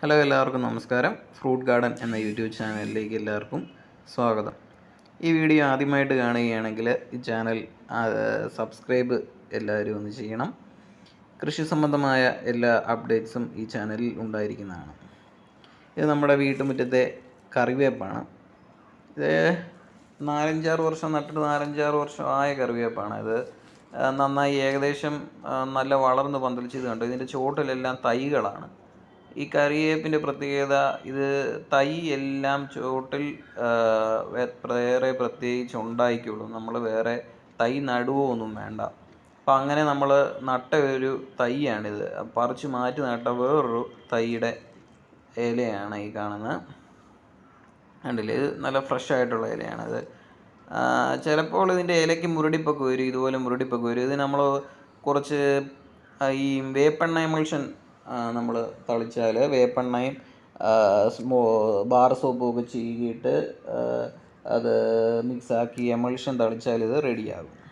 Hello എല്ലാവർക്കും നമസ്കാരം. Fruit garden എന്ന യൂട്യൂബ് ചാനലിലേക്ക് എല്ലാവർക്കും സ്വാഗതം. ഈ വീഡിയോ ആദ്യമായിട്ട് കാണുകയാണെങ്കിൽ ഈ ചാനൽ സബ്സ്ക്രൈബ് എല്ലാവരും ഒന്ന് ചെയ്യണം. കൃഷി സംബന്ധമായ എല്ലാ അപ്ഡേറ്റ്സും ഈ ചാനലിൽ ഉണ്ടായിരിക്കുന്നതാണ്. ഇത് നമ്മുടെ വീട്ടുമുറ്റത്തെ കറിവേപ്പാണ്. ഇത് നാലഞ്ചാറ് വർഷം നട്ടിട്ട് നാലഞ്ചാറ് വർഷം ആയ കറിവേപ്പാണ് ഇത്. നന്നായി ഏകദേശം നല്ല വളർന്ന് പന്തലിച്ചത് കണ്ടു. ഇതിന്റെ ചോട്ടിലെല്ലാം തൈകളാണ്. ഈ കറിവേപ്പിന്റെ പ്രത്യേകത ഇത് തൈ എല്ലാം വേ- വേറെ പ്രത്യേകിച്ച് ഉണ്ടായിക്കോളും. നമ്മൾ വേറെ തൈ നടുവോ ഒന്നും വേണ്ട. അപ്പം അങ്ങനെ നമ്മൾ നട്ട ഒരു തൈയാണിത്. പറിച്ച് മാറ്റി നട്ട വേറൊരു തൈയുടെ ഇലയാണ് ഈ കാണുന്നത് കണ്ടില്ലേ? ഇത് നല്ല ഫ്രഷ് ആയിട്ടുള്ള ഇലയാണിത്. ചിലപ്പോൾ ഇതിന്റെ ഇലയ്ക്ക് മുരടിപ്പൊക്കെ വരും ഇതുപോലെ മുരടിപ്പൊക്കെ വരും. ഇത് നമ്മൾ കുറച്ച് ഈ വേപ്പെണ്ണ എമൾഷൻ നമ്മൾ തളിച്ചാൽ വേപ്പെണ്ണയും ബാർ സോപ്പും ഒക്കെ ചീകിയിട്ട് അത് മിക്സാക്കി എമൾഷൻ തളിച്ചാൽ ഇത് റെഡിയാകും